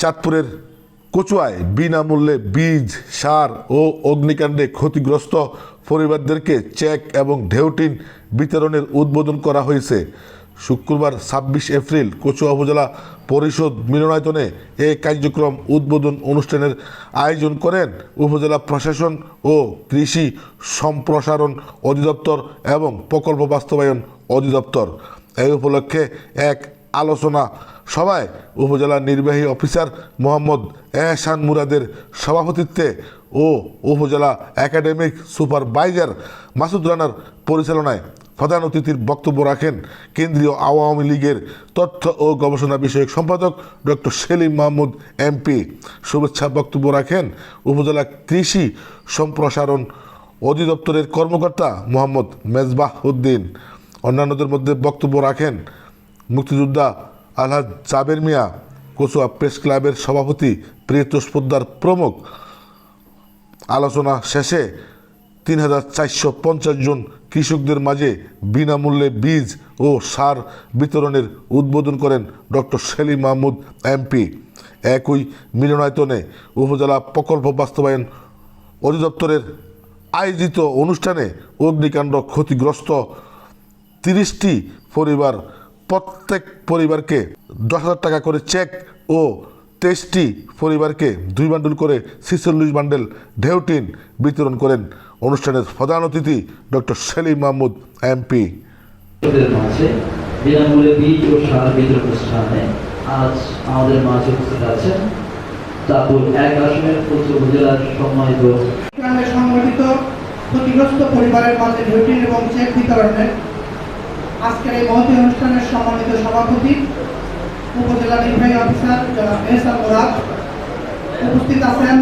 চাঁদপুরের কচুয়ায় বিনামূল্যে বীজ, সার ও অগ্নিকাণ্ডে ক্ষতিগ্রস্ত পরিবারদেরকে চেক এবং ঢেউটিন বিতরণের উদ্বোধন করা হয়েছে। শুক্রবার ছাব্বিশ এপ্রিল কচুয়া উপজেলা পরিষদ মিলনায়তনে এই কার্যক্রম উদ্বোধন অনুষ্ঠানের আয়োজন করেন উপজেলা প্রশাসন ও কৃষি সম্প্রসারণ অধিদপ্তর এবং প্রকল্প বাস্তবায়ন অধিদপ্তর। এই উপলক্ষে এক আলোচনা সভায় উপজেলা নির্বাহী অফিসার মোহাম্মদ এহসান মুরাদের সভাপতিত্বে ও উপজেলা একাডেমিক সুপারভাইজার মাসুদ রানার পরিচালনায় প্রধান অতিথির বক্তব্য রাখেন কেন্দ্রীয় আওয়ামী লীগের তথ্য ও গবেষণা বিষয়ক সম্পাদক ডক্টর সেলিম মাহমুদ এমপি। শুভেচ্ছা বক্তব্য রাখেন উপজেলা কৃষি সম্প্রসারণ অধিদপ্তরের কর্মকর্তা মোহাম্মদ মেজবাহ উদ্দিন অন্যান্যদের মধ্যে বক্তব্য রাখেন মুক্তিযোদ্ধা আলহাজ জাবের মিয়া, কচুয়া প্রেস ক্লাবের সভাপতি প্রিয়তোষ পোদ্দার প্রমুখ। আলোচনা শেষে তিন হাজার চারশো পঞ্চাশ জন কৃষকদের মাঝে বিনামূল্যে বীজ ও সার বিতরণের উদ্বোধন করেন ডক্টর সেলিম মাহমুদ এমপি। একই মিলনায়তনে উপজেলা প্রকল্প বাস্তবায়ন অধিদপ্তরের আয়োজিত অনুষ্ঠানে অগ্নিকাণ্ড ক্ষতিগ্রস্ত তিরিশটি পরিবার প্রত্যেক পরিবারকে দশ হাজার টাকা করে চেক ও তেইশটি পরিবারকে দুই বান্ডেল করে ছিচল্লিশ বান্ডেল ঢেউটিন বিতরণ করেন। অনুষ্ঠানের প্রধান অতিথি ডক্টর সেলিম মাহমুদ এমপি বিনামূল্যে বীজ ও সার বিতরণ অনুষ্ঠানে আজ আমাদের মাঝে উপস্থিত আছেন চাঁদপুর এক আসনের উচ্চ উপজেলার সম্মানিত সংগঠিত ক্ষতিগ্রস্ত পরিবারের মাঝে রুটিন এবং চেক বিতরণের আজকের এই মহতি অনুষ্ঠানের সম্মানিত সভাপতি উপজেলা নির্বাহী অফিসার জনাব এহসান মোরাদ। উপস্থিত আছেন